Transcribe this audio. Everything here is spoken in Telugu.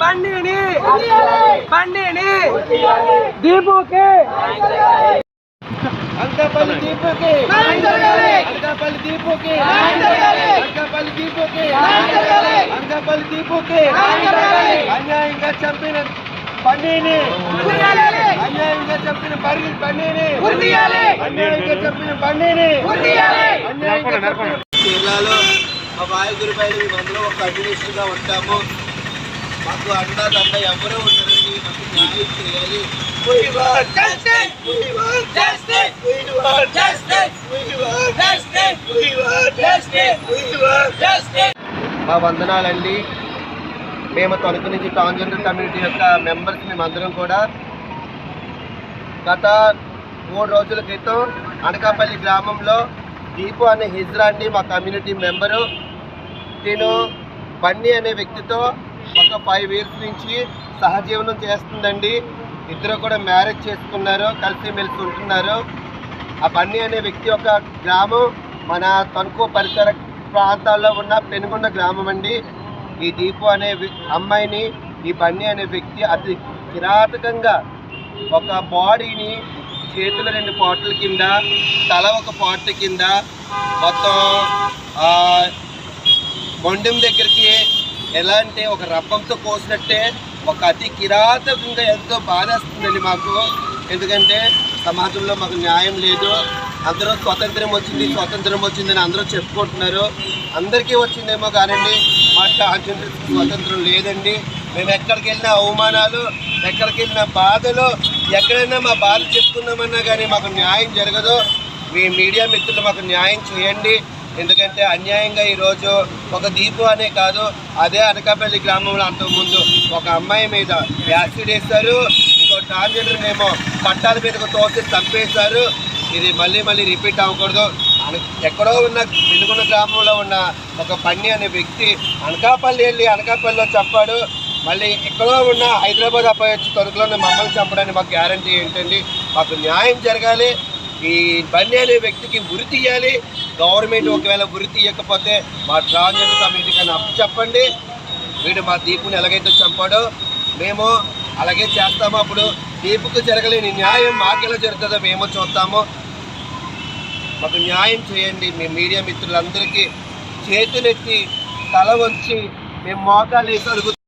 బండిని బండిని దీపుకి అంకపల్లి దీపుకి అంకపల్లి దీపుకి అంకపల్లి దీపుకి అంకపల్లి దీపుకి అన్యాయంగా చంపిన బండిని బండిని. అన్యాయంగా బండిని జిల్లాలో మా వాయుగురి పైన మేమందరం ఒక కంటిన్యూషన్గా ఉంటాము. మాకు అండా దండ ఎవరూ ఉండరండి. మాకు న్యాయం చేయాలి. మా వందనాలండి. మేము తణుకు నుంచి ట్రాన్స్జెండర్ కమ్యూనిటీ యొక్క మెంబర్స్ మేమందరం కూడా గత మూడు రోజుల క్రితం అనకాపల్లి గ్రామంలో దీపు అనే హిజ్రా అండి మా కమ్యూనిటీ మెంబరు నేను బన్నీ అనే వ్యక్తితో ఒక ఫైవ్ ఇయర్స్ నుంచి సహజీవనం చేస్తుందండి. ఇద్దరు కూడా మ్యారేజ్ చేసుకున్నారు కలిసిమెలిసి ఉంటున్నారు. ఆ బన్నీ అనే వ్యక్తి ఒక గ్రామం మన తణుకు పరిసర ప్రాంతాల్లో ఉన్న పెనుగొండ గ్రామం అండి. ఈ దీపు అనే అమ్మాయిని ఈ బన్నీ అనే వ్యక్తి అతి కిరాతకంగా ఒక బాడీని చేతుల రెండు పాటల కింద తల ఒక పాట కింద మొత్తం ఆ, దగ్గరికి ఎలా అంటే ఒక రబ్బంతో కోసినట్టే ఒక అతి కిరాతకంగా ఎంతో బాధేస్తుందండి మాకు. ఎందుకంటే సమాజంలో మాకు న్యాయం లేదు. అందరూ స్వతంత్రం వచ్చింది స్వతంత్రం వచ్చిందని అందరూ చెప్పుకుంటున్నారు. అందరికీ వచ్చిందేమో కానండి మా ట్రాన్స్జెండర్ స్వతంత్రం లేదండి. మేము ఎక్కడికి వెళ్ళినా అవమానాలు ఎక్కడికి వెళ్ళిన బాధలు ఎక్కడైనా మా బాధ చెప్పుకుందామన్నా కానీ మాకు న్యాయం జరగదు. మీ మీడియా మిత్రులు మాకు న్యాయం చేయండి. ఎందుకంటే అన్యాయంగా ఈరోజు ఒక దీపు అనే కాదు అదే అనకాపల్లి గ్రామంలో అంతకుముందు ఒక అమ్మాయి మీద యాసిడ్ వేస్తారు ఇంకో ట్రాన్స్జెండర్ ఏమో పట్టాల మీదకు తోసి చంపేస్తారు ఇది మళ్ళీ మళ్ళీ రిపీట్ అవ్వకూడదు. ఎక్కడో ఉన్న పెనుగొండ గ్రామంలో ఉన్న ఒక పన్ని అనే వ్యక్తి అనకాపల్లి వెళ్ళి అనకాపల్లిలో చంపాడు. మళ్ళీ ఎక్కడో ఉన్న హైదరాబాద్ అబ్బాయి వచ్చి మమ్మల్ని చంపడానికి మాకు గ్యారంటీ ఏంటండి? మాకు న్యాయం జరగాలి. ఈ బండి అనే వ్యక్తికి ఉరి తీయాలి. గవర్నమెంట్ ఒకవేళ ఉరి తీయకపోతే మా ట్రాన్స్జెండర్ కమ్యూనిటీ అప్పు చెప్పండి. వీడు మా దీపుని ఎలాగైతే చంపాడో మేము అలాగే చేస్తాము అప్పుడు. దీపుకు జరగలేని న్యాయం మాకెలా జరుగుతుందో మేము చూస్తాము. మాకు న్యాయం చేయండి. మీ మీడియా మిత్రులందరికీ చేతులెత్తి తల వంచి మేము మోకాలు వేసి అడుగుతాం